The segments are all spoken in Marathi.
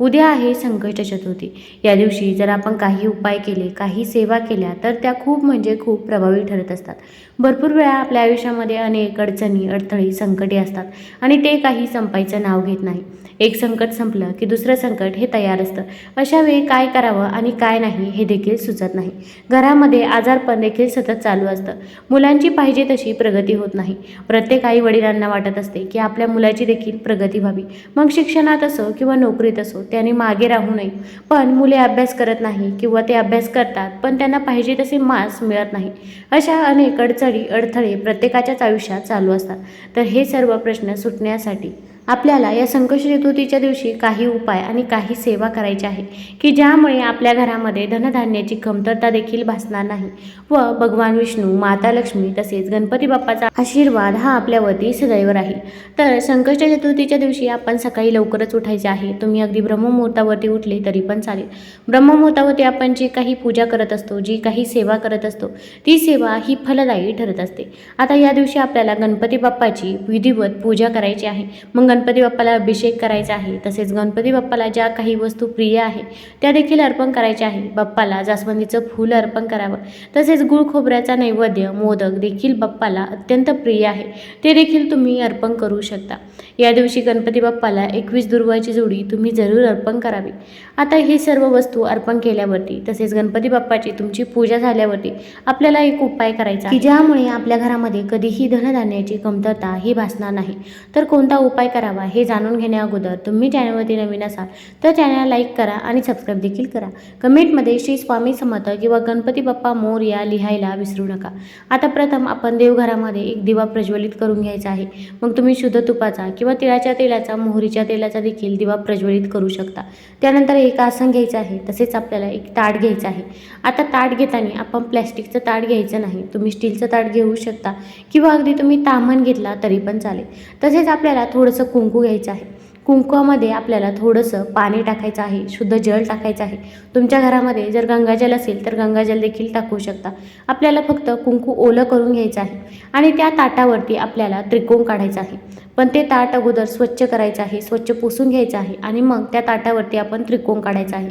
उद्या आहे संकष्ट चतुर्थी. या दिवशी जर आपण काही उपाय केले काही सेवा केल्या तर त्या खूप म्हणजे खूप प्रभावी ठरत असतात. भरपूर वेळा आपल्या आयुष्यामध्ये अनेक अडचणी अडथळे संकटे असतात आणि ते काही संपायचं नाव घेत नाही. एक संकट संपलं की दुसरं संकट हे तयार असतं. अशा वेळी काय करावं आणि काय नाही हे देखील सुचत नाही. घरामध्ये आजारपण देखील सतत चालू असतं. मुलांची पाहिजे तशी प्रगती होत नाही. प्रत्येक आई वडिलांना वाटत असते की आपल्या मुलाची देखील प्रगती व्हावी. मग शिक्षणात असो किंवा नोकरीत असो त्याने मागे राहू नये. पण मुले अभ्यास करत नाही किंवा ते अभ्यास करतात पण त्यांना पाहिजे तसे मार्क्स मिळत नाही. अशा अनेक अडचणी अडथळे प्रत्येकाच्याच आयुष्यात चालू असतात. तर हे सर्व प्रश्न सुटण्यासाठी आपल्याला या संकष्ट चतुर्थीच्या दिवशी काही उपाय आणि काही सेवा करायची आहे की ज्यामुळे आपल्या घरामध्ये धनधान्याची कमतरता देखील भासणार नाही. व भगवान विष्णू माता लक्ष्मी तसेच गणपती बाप्पाचा आशीर्वाद हा आपल्यावरती सदैव राहील. तर संकष्ट चतुर्थीच्या दिवशी आपण सकाळी लवकरच उठायचे आहे. तुम्ही अगदी ब्रह्ममुहूर्तावरती उठले तरी पण चालेल. ब्रह्ममुहूर्तावरती आपण जी काही पूजा करत असतो जी काही सेवा करत असतो ती सेवा ही फलदायी ठरत असते. आता या दिवशी आपल्याला गणपती बाप्पाची विधिवत पूजा करायची आहे. मग गणपती बाप्पाला अभिषेक करायचा आहे. तसेच गणपती बाप्पाला ज्या काही वस्तू प्रिय आहे त्या देखील अर्पण करायच्या आहे. बाप्पाला जास्वंदीचं फूल अर्पण करावं. तसेच गुळ खोबऱ्याचा नैवेद्य मोदक देखील बाप्पाला अत्यंत प्रिय आहे. ते देखील तुम्ही अर्पण करू शकता. या दिवशी गणपती बाप्पाला एकवीस दुर्वाची जोडी तुम्ही जरूर अर्पण करावी. आता हे सर्व वस्तू अर्पण केल्यावरती तसेच गणपती बाप्पाची तुमची पूजा झाल्यावरती आपल्याला एक उपाय करायचा की ज्यामुळे आपल्या घरामध्ये कधीही धनधान्याची कमतरता ही भासणार नाही. तर कोणता उपाय करावा हे जाणून घेण्या अगोदर तुम्ही चॅनलवरती नवीन असाल तर चॅनल लाईक करा आणि सबस्क्राईब देखील करा. कमेंटमध्ये श्री स्वामी समर्थ किंवा गणपती बाप्पा मोर या लिहायला विसरू नका. आता प्रथम आपण देवघरामध्ये एक दिवा प्रज्वलित करून घ्यायचा आहे. मग तुम्ही शुद्ध तुपाचा किंवा तिळाच्या तेलाचा मोहरीच्या तेलाचा देखील दिवा प्रज्वलित करू शकता. त्यानंतर एक आसन घ्यायचं आहे तसेच आपल्याला एक ताट घ्यायचं आहे. आता ताट घेताना आपण प्लॅस्टिकचं ताट घ्यायचं नाही तुम्ही स्टीलचं ताट घेऊ शकता किंवा अगदी तुम्ही तामण घेतला तरी पण चालेल. तसेच आपल्याला थोडंसं कुंकू घ्यायचं आहे. कुंकवामध्ये आपल्याला थोडंसं पाणी टाकायचं आहे शुद्ध जल टाकायचं आहे. तुमच्या घरामध्ये जर गंगाजल असेल तर गंगाजल देखील टाकू शकता. आपल्याला फक्त कुंकू ओलं करून घ्यायचं आहे आणि त्या ताटावरती आपल्याला त्रिकोण काढायचं आहे. पण ते ताट अगोदर स्वच्छ करायचं आहे स्वच्छ पुसून घ्यायचं आहे आणि मग त्या ताटावरती आपण त्रिकोण काढायचं आहे.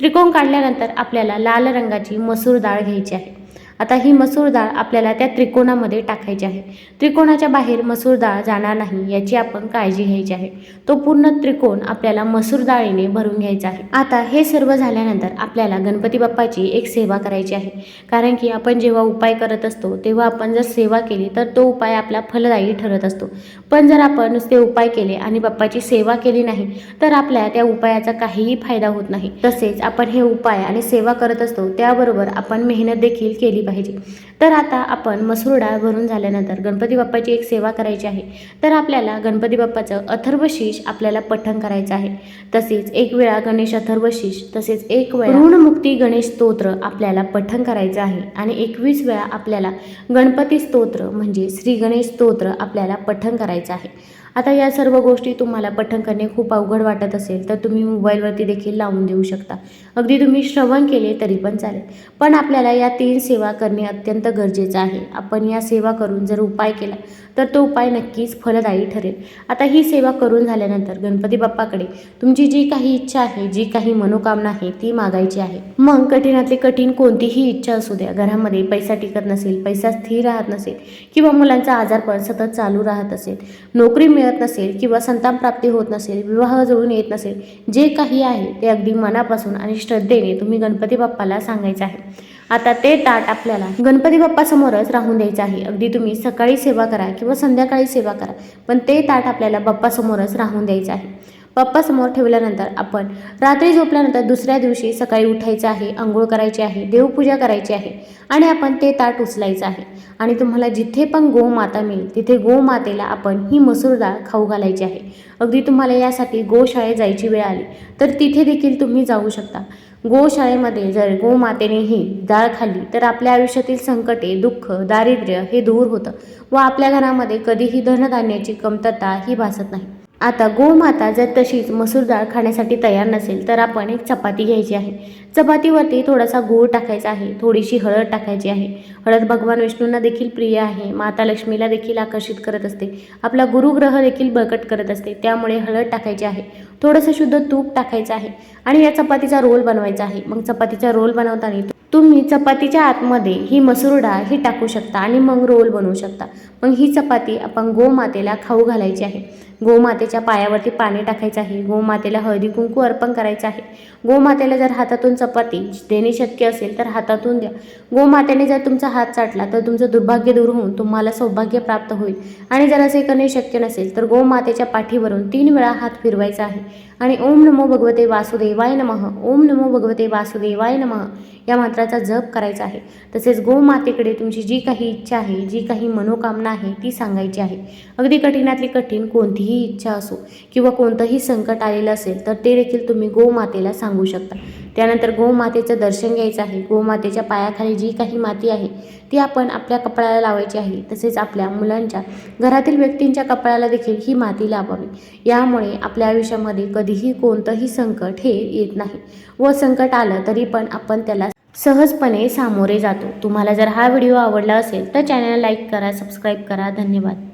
त्रिकोण काढल्यानंतर आपल्याला लाल रंगाची मसूर डाळ घ्यायची आहे. आता ही मसूर डाळ आपल्याला त्या त्रिकोणामध्ये टाकायची आहे. त्रिकोणाच्या बाहेर मसूर डाळ जाणार नाही याची आपण काळजी घ्यायची आहे. तो पूर्ण त्रिकोण आपल्याला मसूर डाळीने भरून घ्यायचा आहे. आता हे सर्व झाल्यानंतर आपल्याला गणपती बाप्पाची एक सेवा करायची आहे. कारण की आपण जेव्हा उपाय करत असतो तेव्हा आपण जर सेवा केली तर तो उपाय आपला फलदायी ठरत असतो. पण जर आपण नुसते उपाय केले आणि बाप्पाची सेवा केली नाही तर आपल्या त्या उपायाचा काहीही फायदा होत नाही. तसेच आपण हे उपाय आणि सेवा करत असतो त्याबरोबर आपण मेहनत देखील केली पाहिजे. तर आता आपण मसूर डाळ भरून झाल्यानंतर गणपती बाप्पाची एक सेवा करायची आहे. तर आपल्याला गणपती बाप्पाचं अथर्वशीष आपल्याला पठण करायचं आहे. तसेच एक वेळा गणेश अथर्वशीष तसेच एक वेळा ऋणमुक्ती गणेश स्तोत्र आपल्याला पठण करायचं आहे. आणि एकवीस वेळा आपल्याला गणपती स्तोत्र म्हणजे श्री गणेश स्तोत्र आपल्याला पठण करायचं आहे. आता या सर्व गोष्टी तुम्हाला पठण करणे खूप अवघड वाटत असेल तर तुम्ही मोबाईलवरती देखील लावून देऊ शकता. अगदी तुम्ही श्रवण केले तरी पण चालेल. पण आपल्याला या तीन सेवा करणे अत्यंत गरजेचं आहे. आपण या सेवा करून जर उपाय केला तर तो उपाय नक्कीच फलदायी ठरेल. आता ही सेवा करून झाल्यानंतर गणपती बाप्पाकडे तुमची जी काही इच्छा आहे जी काही मनोकामना आहे ती मागायची आहे. मग कठीणातली कठीण कोणतीही इच्छा असू द्या घरामध्ये पैसा टिकत नसेल पैसा स्थिर राहत नसेल किंवा मुलांचा आजारपण सतत चालू राहत असेल नोकरी मिळत नसेल किंवा संतान प्राप्ती होत नसेल विवाह जुळून येत नसेल जे काही आहे ते अगदी मनापासून आणि श्रद्धेने तुम्ही गणपती बाप्पाला सांगायचं आहे. आता ते ताट आपल्याला गणपती बाप्पासमोरच राहून द्यायचं आहे. अगदी तुम्ही सकाळी सेवा करा किंवा संध्याकाळी सेवा करा पण ते ताट आपल्याला बाप्पासमोरच राहून द्यायचं आहे. बाप्पासमोर ठेवल्यानंतर आपण रात्री झोपल्यानंतर दुसऱ्या दिवशी सकाळी उठायचं आहे आंघोळ करायची आहे देवपूजा करायची आहे आणि आपण ते ताट उचलायचं आहे. आणि तुम्हाला जिथे पण गोमाता मिळेल तिथे गोमातेला आपण ही मसूर डाळ खाऊ घालायची आहे. अगदी तुम्हाला यासाठी गोशाळेत जायची वेळ आली तर तिथे देखील तुम्ही जाऊ शकता. गोशाळेमध्ये जर गोमातेने ही डाळ खाल्ली तर आपल्या आयुष्यातील संकटे दुःख दारिद्र्य हे दूर होतं व आपल्या घरामध्ये कधीही धनधान्याची कमतरता ही भासत नाही. आता गोमाता जर तशीच मसूर डाळ खाण्यासाठी तयार नसेल तर आपण एक चपाती घ्यायची आहे. चपातीवरती थोडासा गूळ टाकायचा आहे थोडीशी हळद टाकायची आहे. हळद भगवान विष्णूंना देखील प्रिय आहे माता लक्ष्मीला देखील आकर्षित करत असते. आपला गुरुग्रह देखील बळकट करत असते त्यामुळे हळद टाकायची आहे. थोडंसं शुद्ध तूप टाकायचं आहे आणि या चपातीचा रोल बनवायचा आहे. मग चपातीचा रोल बनवताना तुम्ही चपातीच्या आतमध्ये ही मसूर डाळ ही टाकू शकता आणि मग रोल बनवू शकता. मग ही चपाती आपण गोमातेला खाऊ घालायची आहे. गोमातेच्या पायावरती पाणी टाकायचं आहे. गोमातेला हळदी कुंकू अर्पण करायचं आहे. गोमातेला जर हातातून चपाती देणे शक्य असेल तर हातातून द्या. गोमातेने जर तुमचा हात चाटला तर तुमचं दुर्भाग्य दूर होऊन तुम्हाला सौभाग्य प्राप्त होईल. आणि जर असे करणे शक्य नसेल तर गोमातेच्या पाठीवरून तीन वेळा हात फिरवायचा आहे. आणि ओम नमो भगवते वासुदेवाय नमः. ओम नमो भगवते वासुदेवाय नमः. या मात्र मंत्राचा जप करायचा आहे. तसेच गोमातेकडे तुमची जी काही इच्छा आहे जी काही मनोकामना आहे ती सांगायची आहे. अगदी कठीणातली कठीण कोणतीही इच्छा असो किंवा कोणतंही संकट आलेलं असेल तर ते देखील तुम्ही गोमातेला सांगू शकता. त्यानंतर गोमातेचं दर्शन घ्यायचं आहे. गोमातेच्या पायाखाली जी काही माती आहे ती आपण आपल्या कपाळाला लावायची आहे. तसेच आपल्या मुलांच्या घरातील व्यक्तींच्या कपाळाला देखील ही माती लावावी. यामुळे आपल्या आयुष्यामध्ये कधीही कोणतंही संकट हे येत नाही. व संकट आलं तरी पण आपण त्याला सहजपणे सामोरे जातो. तुम्हाला जर हा व्हिडिओ आवडला असेल तर चॅनलला लाईक करा सबस्क्राईब करा. धन्यवाद.